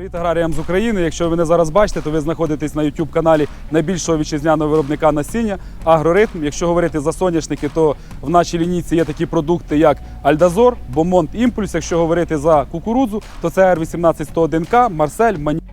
Привіт аграріям з України. Якщо ви мене зараз бачите, то ви знаходитесь на youtube каналі найбільшого вітчизняного виробника насіння Агроритм. Якщо говорити за соняшники, то в нашій лінійці є такі продукти, як Альдазор, Бомонт Імпульс. Якщо говорити за кукурудзу, то це R181К, Марсель, Маньяк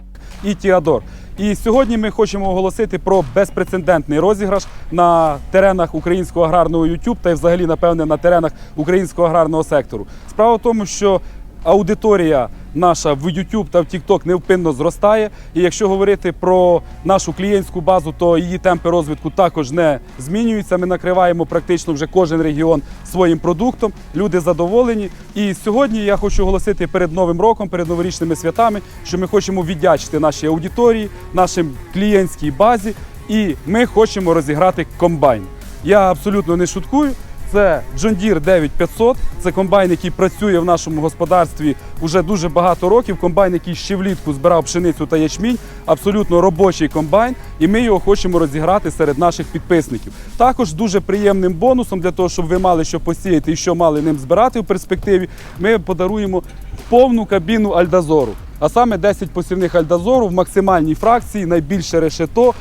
і Тіадор. І сьогодні ми хочемо оголосити про безпрецедентний розіграш на теренах українського аграрного YouTube та й взагалі, напевне, на теренах українського аграрного сектору. Справа в тому, що аудиторія наша в YouTube та в TikTok невпинно зростає. І якщо говорити про нашу клієнтську базу, то її темпи розвитку також не змінюються. Ми накриваємо практично вже кожен регіон своїм продуктом. Люди задоволені. І сьогодні я хочу оголосити перед новим роком, перед новорічними святами, що ми хочемо віддячити нашій аудиторії, нашим клієнтській базі, і ми хочемо розіграти комбайн. Я абсолютно не шуткую. Це John Deere 9500. Це комбайн, який працює в нашому господарстві вже дуже багато років. Комбайн, який ще влітку збирав пшеницю та ячмінь. Абсолютно робочий комбайн, і ми його хочемо розіграти серед наших підписників. Також дуже приємним бонусом для того, щоб ви мали що посіяти і що мали ним збирати в перспективі. Ми подаруємо повну кабіну Альдазору. А саме 10 посівних альдазору в максимальній фракції, найбільше решето,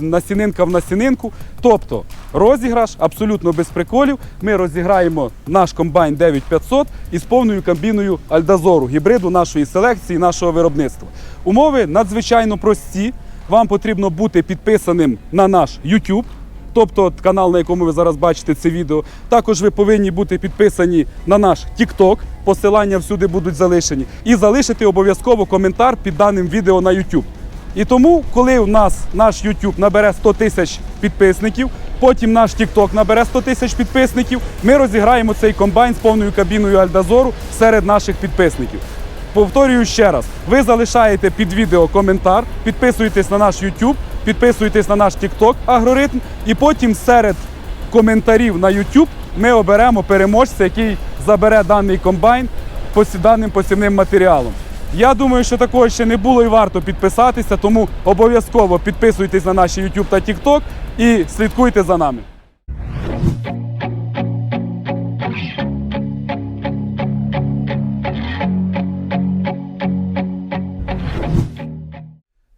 насінинка в насінинку. Тобто розіграш абсолютно без приколів. Ми розіграємо наш комбайн 9500 із повною кабіною альдазору, гібриду нашої селекції, нашого виробництва. Умови надзвичайно прості. Вам потрібно бути підписаним на наш YouTube. Тобто канал, на якому ви зараз бачите це відео. Також ви повинні бути підписані на наш TikTok, посилання всюди будуть залишені, і залишити обов'язково коментар під даним відео на YouTube. І тому, коли у нас наш YouTube набере 100 тисяч підписників, потім наш TikTok набере 100 тисяч підписників, ми розіграємо цей комбайн з повною кабіною Альдазору серед наших підписників. Повторюю ще раз: ви залишаєте під відео коментар, підписуєтесь на наш YouTube, підписуєтесь на наш TikTok агроритм, і потім серед коментарів на YouTube ми оберемо переможця, який забере даний комбайн даним посівним матеріалом. Я думаю, що такого ще не було і варто підписатися, тому обов'язково підписуйтесь на наші YouTube та TikTok і слідкуйте за нами.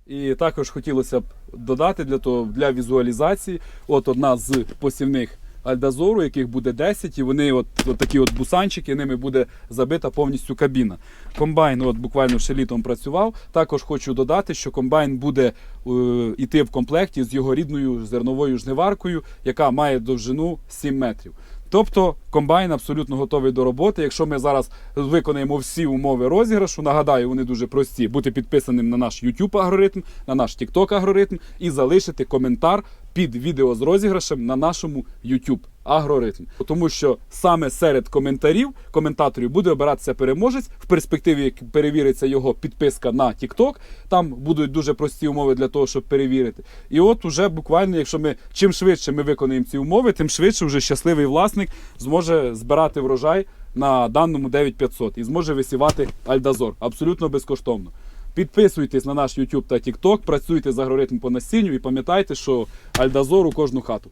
І також хотілося б додати для того для візуалізації. От одна з посівних альдазору, яких буде 10, і вони от, от такі от бусанчики, ними буде забита повністю кабіна. Комбайн, от буквально ще літом працював. Також хочу додати, що комбайн буде е, йти в комплекті з його рідною зерновою жниваркою, яка має довжину 7 метрів. Тобто комбайн абсолютно готовий до роботи. Якщо ми зараз виконаємо всі умови розіграшу, нагадаю, вони дуже прості: бути підписаним на наш YouTube алгоритм, на наш TikTok алгоритм і залишити коментар під відео з розіграшем на нашому YouTube агроритм. Тому що саме серед коментарів коментаторів буде обиратися переможець. В перспективі перевіриться його підписка на TikTok. Там будуть дуже прості умови для того, щоб перевірити. І от уже буквально, якщо ми чим швидше ми виконаємо ці умови, тим швидше вже щасливий власник зможе збирати врожай на даному 9500 і зможе висівати альдазор абсолютно безкоштовно. Підписуйтесь на наш YouTube та TikTok, працюйте з алгоритмом по насінню і пам'ятайте, що альдазор у кожну хату.